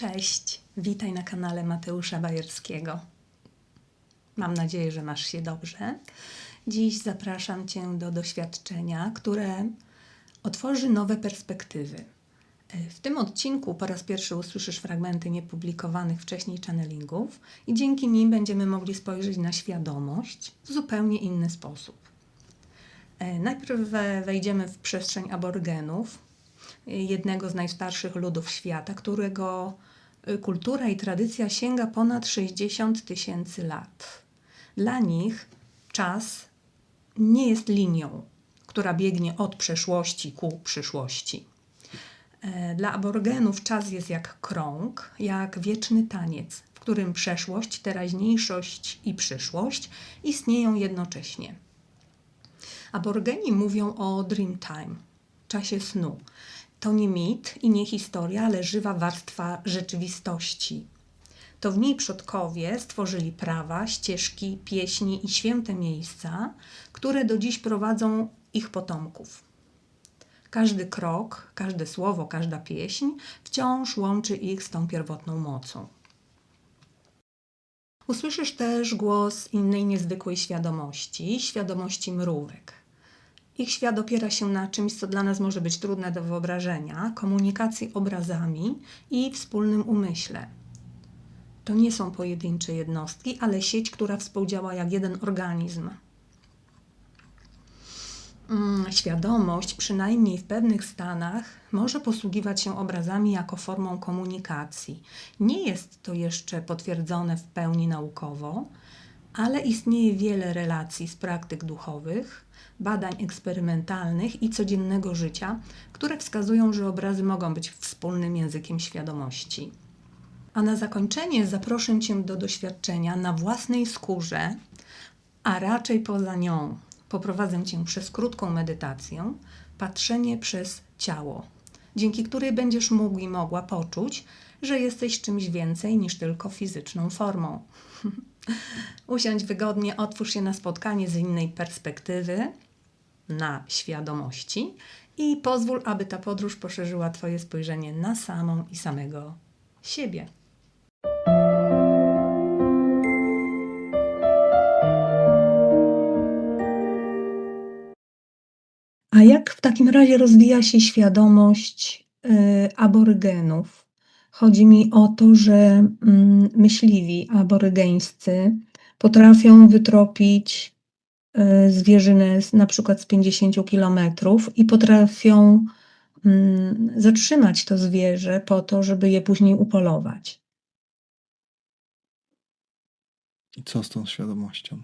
Cześć, witaj na kanale Mateusza Bajerskiego. Mam nadzieję, że masz się dobrze. Dziś zapraszam Cię do doświadczenia, które otworzy nowe perspektywy. W tym odcinku po raz pierwszy usłyszysz fragmenty niepublikowanych wcześniej channelingów i dzięki nim będziemy mogli spojrzeć na świadomość w zupełnie inny sposób. E, Najpierw we- wejdziemy w przestrzeń aborgenów, jednego z najstarszych ludów świata, którego kultura i tradycja sięga ponad 60 tysięcy lat. Dla nich czas nie jest linią, która biegnie od przeszłości ku przyszłości. E, Dla aborgenów czas jest jak krąg, jak wieczny taniec, w którym przeszłość, teraźniejszość i przyszłość istnieją jednocześnie. Aborgeni mówią o dreamtime, czasie snu. To nie mit i nie historia, ale żywa warstwa rzeczywistości. To w niej przodkowie stworzyli prawa, ścieżki, pieśni i święte miejsca, które do dziś prowadzą ich potomków. Każdy krok, każde słowo, każda pieśń wciąż łączy ich z tą pierwotną mocą. Usłyszysz też głos innej niezwykłej świadomości, świadomości mrówek. Ich świat opiera się na czymś, co dla nas może być trudne do wyobrażenia komunikacji obrazami i wspólnym umyśle. To nie są pojedyncze jednostki, ale sieć, która współdziała jak jeden organizm. Mm, Świadomość, przynajmniej w pewnych stanach, może posługiwać się obrazami jako formą komunikacji. Nie jest to jeszcze potwierdzone w pełni naukowo, ale istnieje wiele relacji z praktyk duchowych, badań eksperymentalnych i codziennego życia, które wskazują, że obrazy mogą być wspólnym językiem świadomości. A na zakończenie zaproszę Cię do doświadczenia na własnej skórze, a raczej poza nią. Poprowadzę Cię przez krótką medytację, patrzenie przez ciało, dzięki której będziesz mógł i mogła poczuć, że jesteś czymś więcej niż tylko fizyczną formą. Usiądź wygodnie, otwórz się na spotkanie z innej perspektywy, na świadomości i pozwól, aby ta podróż poszerzyła Twoje spojrzenie na samą i samego siebie. A jak w takim razie rozwija się świadomość y, aborygenów? Chodzi mi o to, że mm, myśliwi aborygeńscy potrafią wytropić y, zwierzynę z, na przykład z 50 kilometrów i potrafią mm, zatrzymać to zwierzę po to, żeby je później upolować. I co z tą świadomością?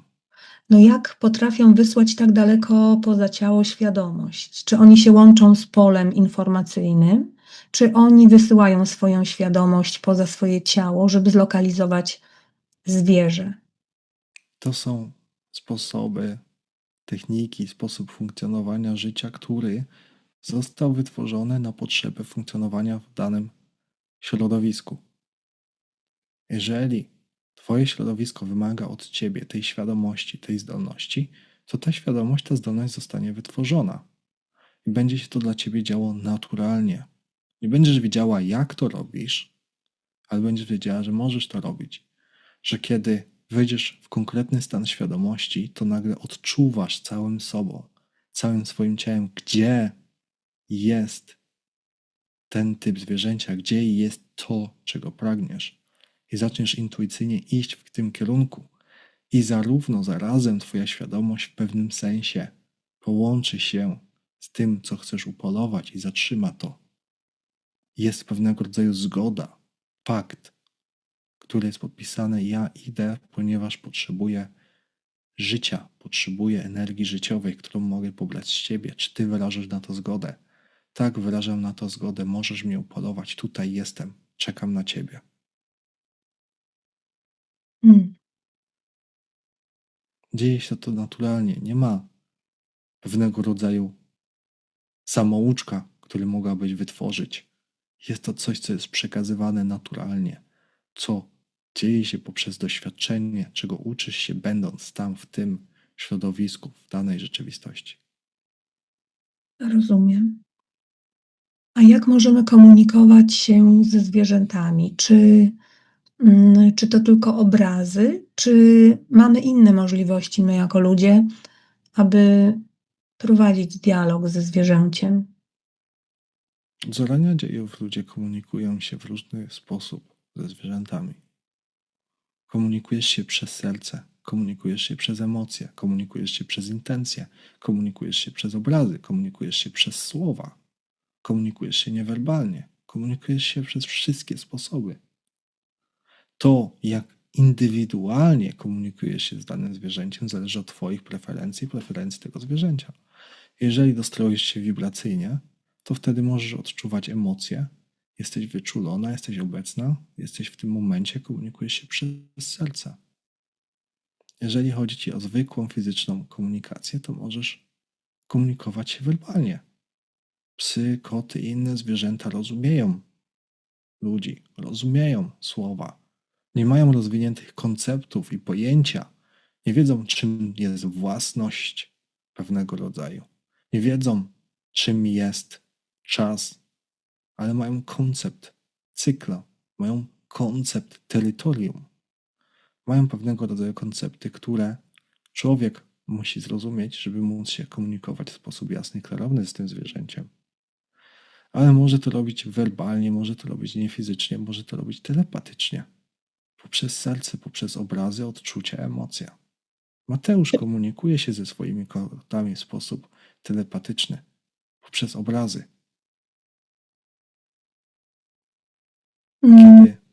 No jak potrafią wysłać tak daleko poza ciało świadomość? Czy oni się łączą z polem informacyjnym, czy oni wysyłają swoją świadomość poza swoje ciało, żeby zlokalizować zwierzę? To są sposoby, techniki, sposób funkcjonowania życia, który został wytworzony na potrzeby funkcjonowania w danym środowisku. Jeżeli Twoje środowisko wymaga od Ciebie tej świadomości, tej zdolności, to ta świadomość, ta zdolność zostanie wytworzona. I będzie się to dla Ciebie działo naturalnie. Nie będziesz wiedziała, jak to robisz, ale będziesz wiedziała, że możesz to robić. Że kiedy wejdziesz w konkretny stan świadomości, to nagle odczuwasz całym sobą, całym swoim ciałem, gdzie jest ten typ zwierzęcia, gdzie jest to, czego pragniesz. I zaczniesz intuicyjnie iść w tym kierunku. I zarówno zarazem Twoja świadomość w pewnym sensie połączy się z tym, co chcesz upolować i zatrzyma to. Jest pewnego rodzaju zgoda, pakt, który jest podpisany. Ja idę, ponieważ potrzebuję życia, potrzebuję energii życiowej, którą mogę pobrać z Ciebie. Czy Ty wyrażasz na to zgodę? Tak, wyrażam na to zgodę. Możesz mnie upolować. Tutaj jestem. Czekam na Ciebie. Mm. Dzieje się to naturalnie. Nie ma pewnego rodzaju samouczka, który mogłabyś wytworzyć. Jest to coś, co jest przekazywane naturalnie, co dzieje się poprzez doświadczenie, czego uczysz się, będąc tam w tym środowisku, w danej rzeczywistości. Rozumiem. A jak możemy komunikować się ze zwierzętami? Czy, mm, czy to tylko obrazy, czy mamy inne możliwości, my jako ludzie, aby prowadzić dialog ze zwierzęciem? Od zarania dziejów ludzie komunikują się w różny sposób ze zwierzętami. Komunikujesz się przez serce, komunikujesz się przez emocje, komunikujesz się przez intencje, komunikujesz się przez obrazy, komunikujesz się przez słowa, komunikujesz się niewerbalnie, komunikujesz się przez wszystkie sposoby. To, jak indywidualnie komunikujesz się z danym zwierzęciem, zależy od Twoich preferencji i preferencji tego zwierzęcia. Jeżeli dostroisz się wibracyjnie, to wtedy możesz odczuwać emocje, jesteś wyczulona, jesteś obecna, jesteś w tym momencie, komunikujesz się przez serce. Jeżeli chodzi ci o zwykłą fizyczną komunikację, to możesz komunikować się werbalnie. Psy, koty i inne zwierzęta rozumieją ludzi, rozumieją słowa, nie mają rozwiniętych konceptów i pojęcia, nie wiedzą, czym jest własność pewnego rodzaju, nie wiedzą, czym jest czas, ale mają koncept cykla, mają koncept terytorium, mają pewnego rodzaju koncepty, które człowiek musi zrozumieć, żeby móc się komunikować w sposób jasny i klarowny z tym zwierzęciem. Ale może to robić werbalnie, może to robić niefizycznie, może to robić telepatycznie. Poprzez serce, poprzez obrazy, odczucia, emocje. Mateusz komunikuje się ze swoimi kotami w sposób telepatyczny, poprzez obrazy. Kiedy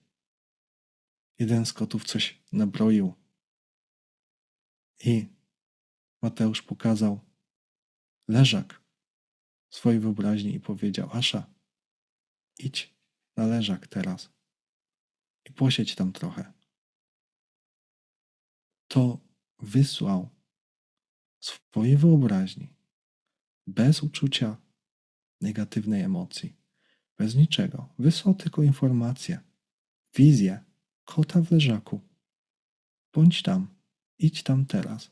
jeden z kotów coś nabroił. I Mateusz pokazał leżak swojej wyobraźni i powiedział: Asza, idź na leżak teraz i posiedź tam trochę. To wysłał swojej wyobraźni bez uczucia negatywnej emocji, bez niczego. Wysłał tylko informację, wizję kota w leżaku. Bądź tam, idź tam teraz.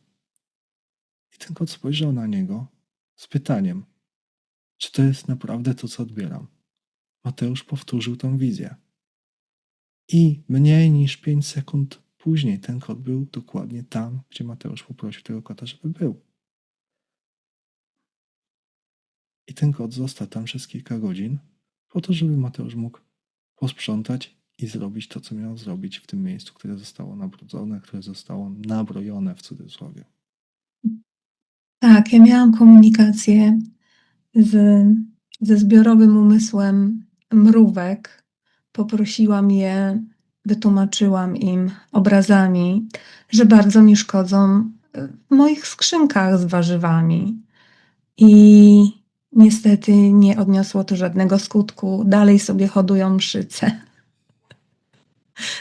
I ten kot spojrzał na niego z pytaniem, czy to jest naprawdę to, co odbieram. Mateusz powtórzył tą wizję. I mniej niż 5 sekund później ten kot był dokładnie tam, gdzie Mateusz poprosił tego kota, żeby był. I ten kot został tam przez kilka godzin, po to, żeby Mateusz mógł posprzątać i zrobić to, co miał zrobić w tym miejscu, które zostało nabrudzone, które zostało nabrojone w cudzysłowie. Tak, ja miałam komunikację z, ze zbiorowym umysłem mrówek. Poprosiłam je, wytłumaczyłam im obrazami, że bardzo mi szkodzą w moich skrzynkach z warzywami. I niestety nie odniosło to żadnego skutku. Dalej sobie hodują mszyce.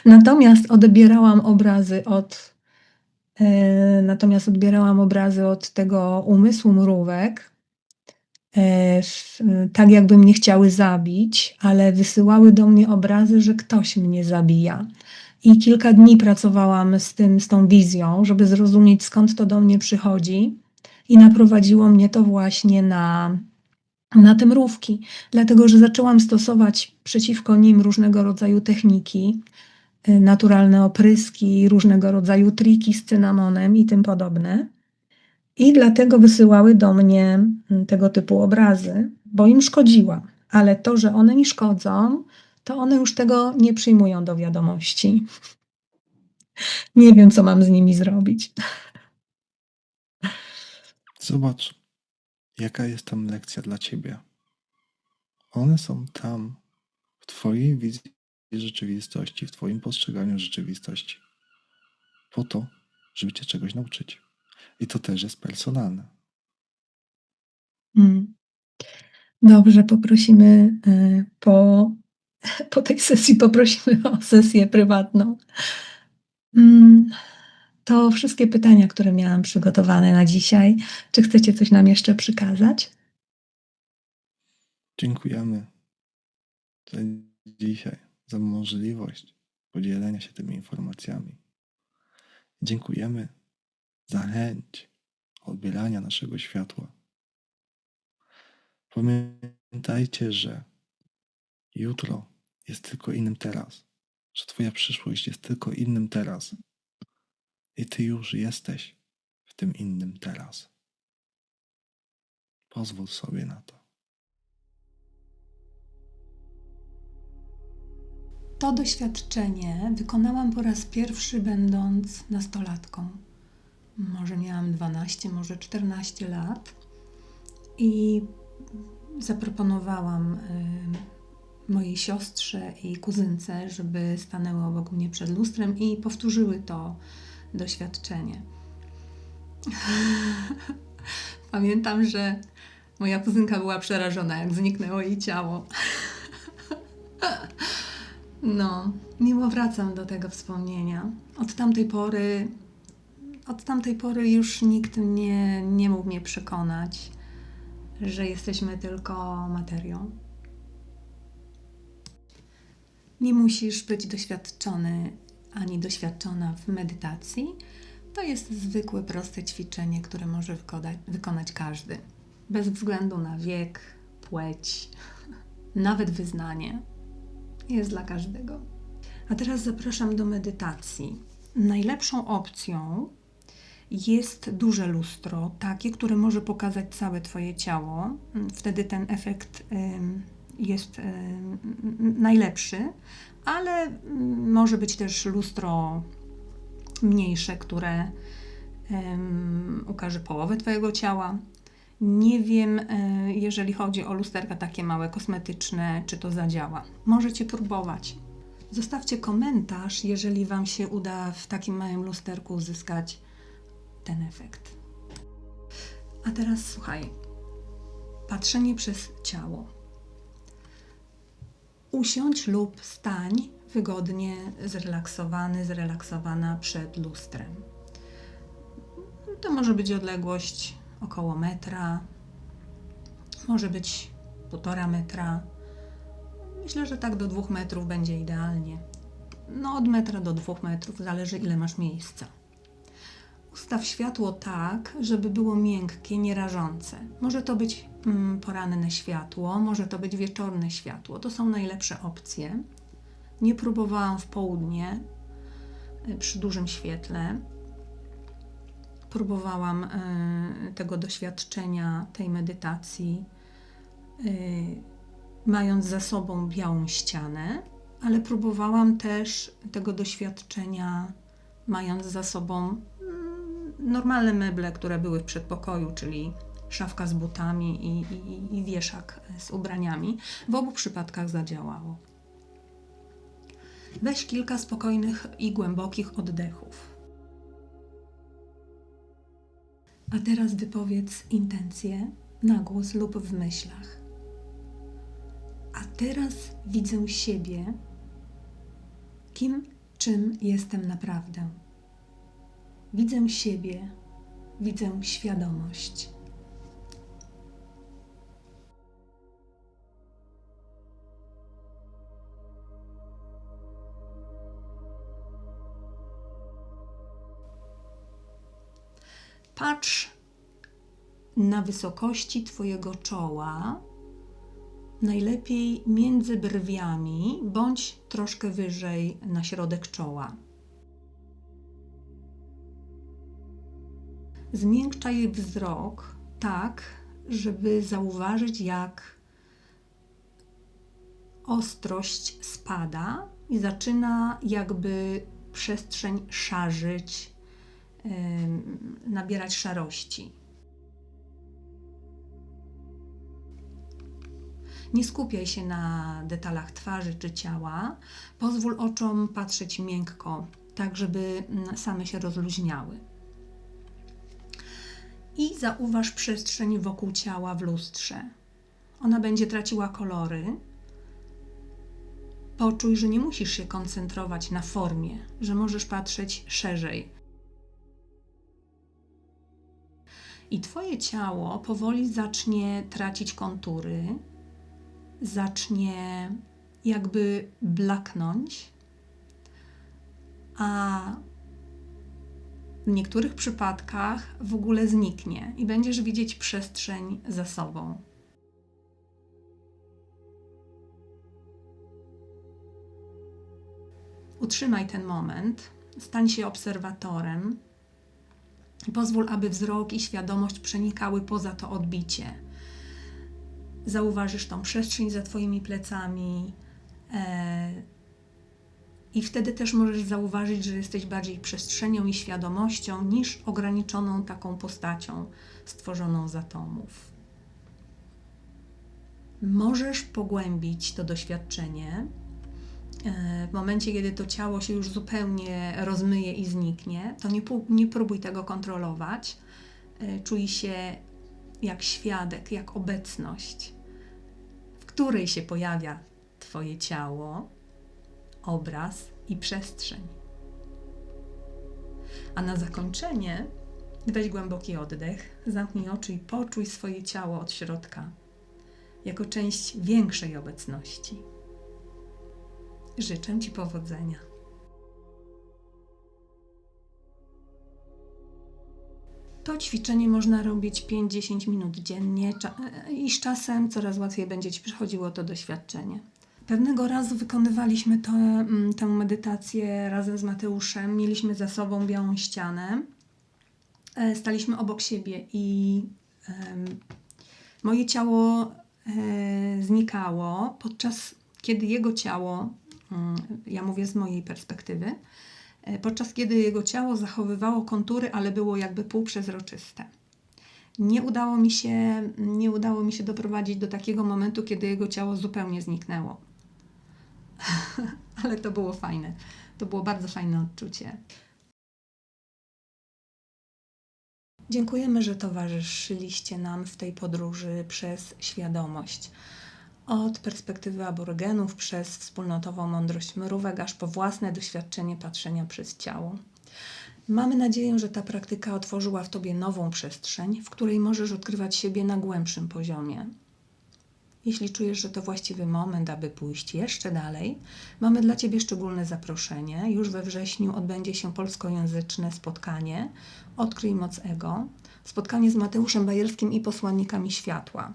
Natomiast odbierałam obrazy od e, natomiast odbierałam obrazy od tego umysłu mrówek, e, w, tak jakby mnie chciały zabić, ale wysyłały do mnie obrazy, że ktoś mnie zabija. I kilka dni pracowałam z tym, z tą wizją, żeby zrozumieć skąd to do mnie przychodzi i naprowadziło mnie to właśnie na, na te mrówki, dlatego że zaczęłam stosować przeciwko nim różnego rodzaju techniki, y, naturalne opryski, różnego rodzaju triki z cynamonem i tym podobne. I dlatego wysyłały do mnie mm, tego typu obrazy, bo im szkodziłam. Ale to, że one mi szkodzą, to one już tego nie przyjmują do wiadomości. Nie wiem, co mam z nimi zrobić. Zobacz, jaka jest tam lekcja dla ciebie. One są tam w Twojej wizji rzeczywistości, w Twoim postrzeganiu rzeczywistości, po to, żeby Cię czegoś nauczyć. I to też jest personalne. Mm. Dobrze, poprosimy y, po, po tej sesji poprosimy o sesję prywatną. To wszystkie pytania, które miałam przygotowane na dzisiaj. Czy chcecie coś nam jeszcze przekazać? Dziękujemy za dzisiaj, za możliwość podzielenia się tymi informacjami. Dziękujemy za chęć odbierania naszego światła. Pamiętajcie, że jutro jest tylko innym teraz, że Twoja przyszłość jest tylko innym teraz. I Ty już jesteś w tym innym teraz. Pozwól sobie na to. To doświadczenie wykonałam po raz pierwszy, będąc nastolatką. Może miałam 12, może 14 lat i zaproponowałam y, mojej siostrze i kuzynce, żeby stanęły obok mnie przed lustrem i powtórzyły to doświadczenie. Pamiętam, że moja kuzynka była przerażona, jak zniknęło jej ciało. No, miło wracam do tego wspomnienia. Od tamtej pory, od tamtej pory już nikt nie, nie mógł mnie przekonać, że jesteśmy tylko materią. Nie musisz być doświadczony ani doświadczona w medytacji. To jest zwykłe, proste ćwiczenie, które może wykonać, każdy, bez względu na wiek, płeć, nawet wyznanie jest dla każdego. A teraz zapraszam do medytacji. Najlepszą opcją jest duże lustro, takie, które może pokazać całe Twoje ciało. Wtedy ten efekt jest najlepszy, ale ym, może być też lustro mniejsze, które ym, ukaże połowę Twojego ciała. Nie wiem, e, jeżeli chodzi o lusterka takie małe, kosmetyczne, czy to zadziała. Możecie próbować. Zostawcie komentarz, jeżeli Wam się uda w takim małym lusterku uzyskać ten efekt. A teraz słuchaj. Patrzenie przez ciało. Usiądź lub stań wygodnie, zrelaksowany, zrelaksowana przed lustrem. To może być odległość około metra, może być półtora metra. Myślę, że tak do dwóch metrów będzie idealnie. No, od metra do dwóch metrów, zależy ile masz miejsca. Ustaw światło tak, żeby było miękkie, nierażące. Może to być mm, poranne światło, może to być wieczorne światło. To są najlepsze opcje. Nie próbowałam w południe y, przy dużym świetle próbowałam y, tego doświadczenia, tej medytacji, y, mając za sobą białą ścianę, ale próbowałam też tego doświadczenia, mając za sobą normalne meble, które były w przedpokoju, czyli szafka z butami i, i, i wieszak z ubraniami. W obu przypadkach zadziałało. Weź kilka spokojnych i głębokich oddechów. A teraz wypowiedz intencję na głos lub w myślach. A teraz widzę siebie, kim, czym jestem naprawdę. Widzę siebie, widzę świadomość. Patrz na wysokości Twojego czoła, najlepiej między brwiami, bądź troszkę wyżej na środek czoła. Zmiękczaj wzrok tak, żeby zauważyć, jak ostrość spada i zaczyna jakby przestrzeń szarzyć, nabierać szarości. Nie skupiaj się na detalach twarzy czy ciała. Pozwól oczom patrzeć miękko, tak żeby mm, same się rozluźniały. I zauważ przestrzeń wokół ciała w lustrze. Ona będzie traciła kolory. Poczuj, że nie musisz się koncentrować na formie, że możesz patrzeć szerzej i Twoje ciało powoli zacznie tracić kontury, zacznie jakby blaknąć, a w niektórych przypadkach w ogóle zniknie i będziesz widzieć przestrzeń za sobą. Utrzymaj ten moment, stań się obserwatorem i pozwól, aby wzrok i świadomość przenikały poza to odbicie. Zauważysz tą przestrzeń za Twoimi plecami. E, i wtedy też możesz zauważyć, że jesteś bardziej przestrzenią i świadomością niż ograniczoną taką postacią stworzoną z atomów. Możesz pogłębić to doświadczenie e, w momencie, kiedy to ciało się już zupełnie rozmyje i zniknie, to nie, nie próbuj tego kontrolować. E, Czuj się jak świadek, jak obecność, w której się pojawia Twoje ciało, obraz i przestrzeń. A na zakończenie weź głęboki oddech, zamknij oczy i poczuj swoje ciało od środka, jako część większej obecności. Życzę Ci powodzenia. To ćwiczenie można robić 5-10 minut dziennie i z czasem coraz łatwiej będzie Ci przychodziło to doświadczenie. Pewnego razu wykonywaliśmy mm, tę medytację razem z Mateuszem. Mieliśmy za sobą białą ścianę. E, Staliśmy obok siebie i moje ciało e, znikało, podczas kiedy jego ciało, mm, ja mówię z mojej perspektywy, e, podczas kiedy jego ciało zachowywało kontury, ale było jakby półprzezroczyste. Nie udało mi się, nie udało mi się doprowadzić do takiego momentu, kiedy jego ciało zupełnie zniknęło. ale to było fajne. To było bardzo fajne odczucie. Dziękujemy, że towarzyszyliście nam w tej podróży przez świadomość. Od perspektywy aborygenów, przez wspólnotową mądrość mrówek, aż po własne doświadczenie patrzenia przez ciało. Mamy nadzieję, że ta praktyka otworzyła w Tobie nową przestrzeń, w której możesz odkrywać siebie na głębszym poziomie. Jeśli czujesz, że to właściwy moment, aby pójść jeszcze dalej, mamy dla Ciebie szczególne zaproszenie. Już we wrześniu odbędzie się polskojęzyczne spotkanie Odkryj moc ego. Spotkanie z Mateuszem Bajerskim i posłannikami światła.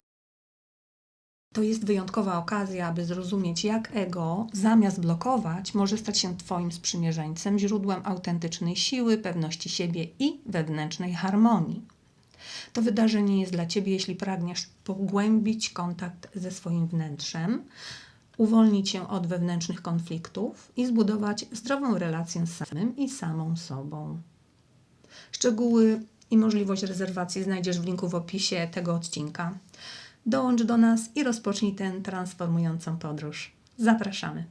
To jest wyjątkowa okazja, aby zrozumieć, jak ego, zamiast blokować, może stać się Twoim sprzymierzeńcem, źródłem autentycznej siły, pewności siebie i wewnętrznej harmonii. To wydarzenie jest dla Ciebie, jeśli pragniesz pogłębić kontakt ze swoim wnętrzem, uwolnić się od wewnętrznych konfliktów i zbudować zdrową relację z samym i samą sobą. Szczegóły i możliwość rezerwacji znajdziesz w linku w opisie tego odcinka. Dołącz do nas i rozpocznij tę transformującą podróż. Zapraszamy.